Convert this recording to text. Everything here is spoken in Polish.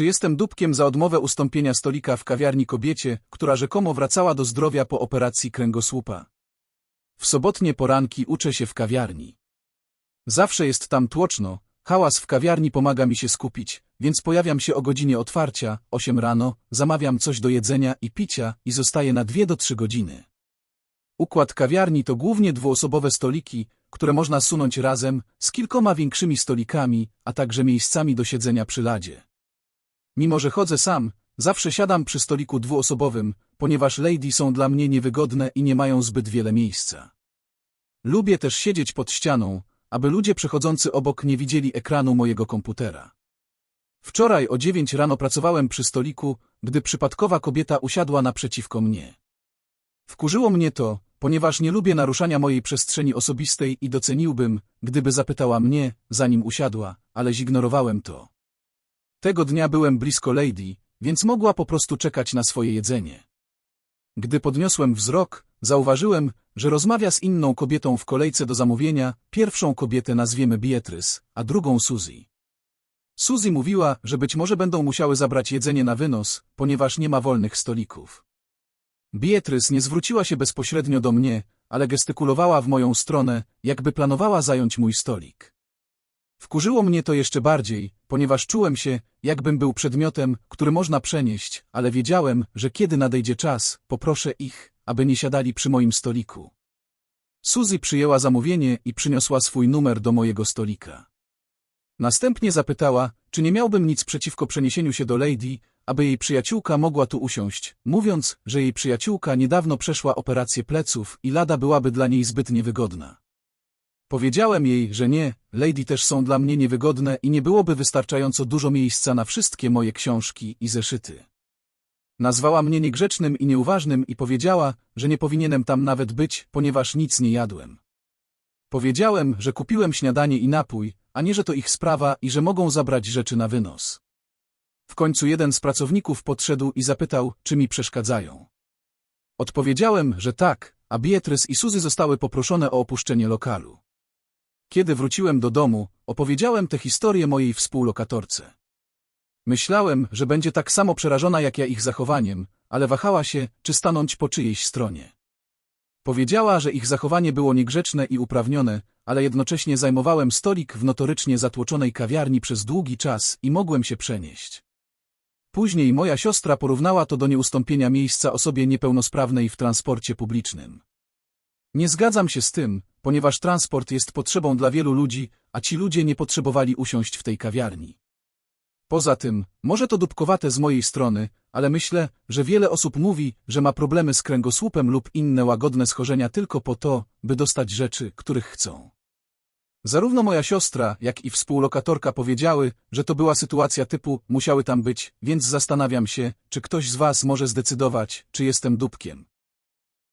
Czy jestem dupkiem za odmowę ustąpienia stolika w kawiarni kobiecie, która rzekomo wracała do zdrowia po operacji kręgosłupa? W sobotnie poranki uczę się w kawiarni. Zawsze jest tam tłoczno, hałas w kawiarni pomaga mi się skupić, więc pojawiam się o godzinie otwarcia, 8 rano, zamawiam coś do jedzenia i picia i zostaję na 2 do 3 godziny. Układ kawiarni to głównie dwuosobowe stoliki, które można sunąć razem, z kilkoma większymi stolikami, a także miejscami do siedzenia przy ladzie. Mimo że chodzę sam, zawsze siadam przy stoliku dwuosobowym, ponieważ lady są dla mnie niewygodne i nie mają zbyt wiele miejsca. Lubię też siedzieć pod ścianą, aby ludzie przechodzący obok nie widzieli ekranu mojego komputera. Wczoraj o dziewięć rano pracowałem przy stoliku, gdy przypadkowa kobieta usiadła naprzeciwko mnie. Wkurzyło mnie to, ponieważ nie lubię naruszania mojej przestrzeni osobistej i doceniłbym, gdyby zapytała mnie, zanim usiadła, ale zignorowałem to. Tego dnia byłem blisko Lady, więc mogła po prostu czekać na swoje jedzenie. Gdy podniosłem wzrok, zauważyłem, że rozmawia z inną kobietą w kolejce do zamówienia, pierwszą kobietę nazwiemy Beatrice, a drugą Suzy. Suzy mówiła, że być może będą musiały zabrać jedzenie na wynos, ponieważ nie ma wolnych stolików. Beatrice nie zwróciła się bezpośrednio do mnie, ale gestykulowała w moją stronę, jakby planowała zająć mój stolik. Wkurzyło mnie to jeszcze bardziej, ponieważ czułem się, jakbym był przedmiotem, który można przenieść, ale wiedziałem, że kiedy nadejdzie czas, poproszę ich, aby nie siadali przy moim stoliku. Suzy przyjęła zamówienie i przyniosła swój numer do mojego stolika. Następnie zapytała, czy nie miałbym nic przeciwko przeniesieniu się do Lady, aby jej przyjaciółka mogła tu usiąść, mówiąc, że jej przyjaciółka niedawno przeszła operację pleców i lada byłaby dla niej zbyt niewygodna. Powiedziałem jej, że nie, Lady też są dla mnie niewygodne i nie byłoby wystarczająco dużo miejsca na wszystkie moje książki i zeszyty. Nazwała mnie niegrzecznym i nieuważnym i powiedziała, że nie powinienem tam nawet być, ponieważ nic nie jadłem. Powiedziałem, że kupiłem śniadanie i napój, a nie że to ich sprawa i że mogą zabrać rzeczy na wynos. W końcu jeden z pracowników podszedł i zapytał, czy mi przeszkadzają. Odpowiedziałem, że tak, a Beatrice i Suzy zostały poproszone o opuszczenie lokalu. Kiedy wróciłem do domu, opowiedziałem tę historię mojej współlokatorce. Myślałem, że będzie tak samo przerażona jak ja ich zachowaniem, ale wahała się, czy stanąć po czyjejś stronie. Powiedziała, że ich zachowanie było niegrzeczne i uprawnione, ale jednocześnie zajmowałem stolik w notorycznie zatłoczonej kawiarni przez długi czas i mogłem się przenieść. Później moja siostra porównała to do nieustąpienia miejsca osobie niepełnosprawnej w transporcie publicznym. Nie zgadzam się z tym, ponieważ transport jest potrzebą dla wielu ludzi, a ci ludzie nie potrzebowali usiąść w tej kawiarni. Poza tym, może to dupkowate z mojej strony, ale myślę, że wiele osób mówi, że ma problemy z kręgosłupem lub inne łagodne schorzenia tylko po to, by dostać rzeczy, których chcą. Zarówno moja siostra, jak i współlokatorka powiedziały, że to była sytuacja typu musiały tam być, więc zastanawiam się, czy ktoś z was może zdecydować, czy jestem dupkiem.